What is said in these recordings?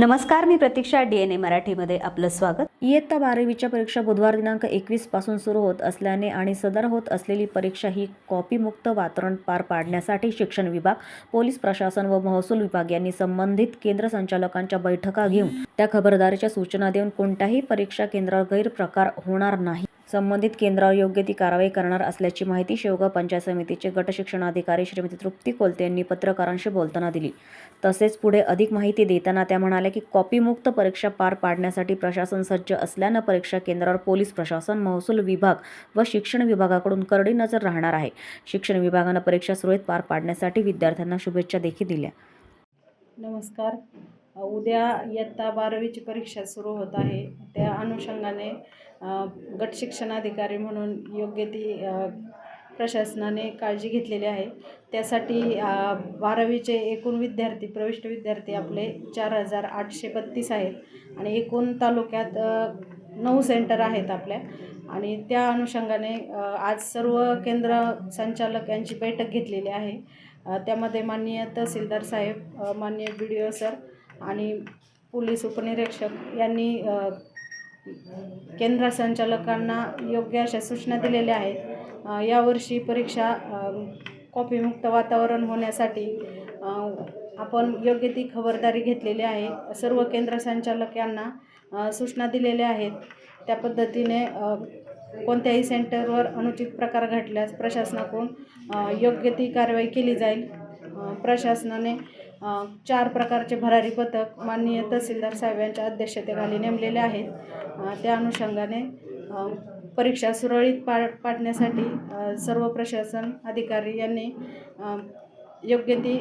नमस्कार मी प्रतीक्षा D N ए मराठीमध्ये आपलं स्वागत. इयत्ता बारावीच्या परीक्षा बुधवार दिनांक एकवीसपासून सुरू होत असल्याने आणि सदर होत असलेली परीक्षा ही कॉपीमुक्त वातावरण पार पाडण्यासाठी शिक्षण विभाग पोलीस प्रशासन व महसूल विभाग यांनी संबंधित केंद्र संचालकांच्या बैठका घेऊन त्या खबरदारीच्या सूचना देऊन कोणत्याही परीक्षा केंद्रावर गैरप्रकार होणार नाही. संबंधित केंद्रावर योग्य ती कारवाई करणार असल्याची माहिती शेवगाव पंचायत समितीचे गटशिक्षणाधिकारी श्रीमती तृप्ती कोलते यांनी पत्रकारांशी बोलताना दिली. तसेच पुढे अधिक माहिती देताना त्या म्हणाल्या की कॉपीमुक्त परीक्षा पार पाडण्यासाठी प्रशासन सज्ज असल्यानं परीक्षा केंद्रावर पोलीस प्रशासन महसूल विभाग व शिक्षण विभागाकडून करडी नजर राहणार आहे. शिक्षण विभागानं परीक्षा सुरळीत पार पाडण्यासाठी विद्यार्थ्यांना शुभेच्छा देखील दिल्या. नमस्कार. उद्या इयत्ता बारावीची परीक्षा सुरू होत आहे. त्या अनुषंगाने गट शिक्षणाधिकारी म्हणून योग्य ती प्रशासनाने काळजी घेतलेली आहे. त्यासाठी बारावीचे एकूण विद्यार्थी प्रविष्ट विद्यार्थी आपले चार हजार आठशे बत्तीस आहेत आणि एकूण तालुक्यात नऊ सेंटर आहेत आपल्या. आणि त्या अनुषंगाने आज सर्व केंद्र संचालक यांची बैठक घेतलेली आहे. त्यामध्ये माननीय तहसीलदार साहेब माननीय बी डी ओ सर आणि पोलीस उपनिरीक्षक यांनी केंद्र संचालकांना योग्य अशा सूचना दिलेल्या आहेत. यावर्षी परीक्षा कॉपीमुक्त वातावरण होण्यासाठी आपण योग्य ती खबरदारी घेतलेली आहे. सर्व केंद्र संचालक यांना सूचना दिलेल्या आहेत. त्या पद्धतीने कोणत्याही सेंटरवर अनुचित प्रकार घडल्यास प्रशासनाकडून योग्य ती कारवाई केली जाईल. प्रशासनाने चार प्रकारचे भरारी पथक माननीय तहसीलदार साहेब यांच्या अध्यक्षतेखाली नेमलेले आहेत. त्या अनुषंगाने परीक्षा सुरळीत पा पाडण्यासाठी सर्व प्रशासन अधिकारी यांनी योग्य ती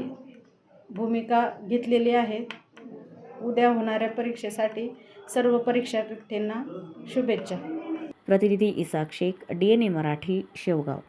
भूमिका घेतलेली आहे. उद्या होणाऱ्या परीक्षेसाठी सर्व परीक्षार्थींना शुभेच्छा. प्रतिनिधी Isak Shaikh D N A Marathi Shevgaon.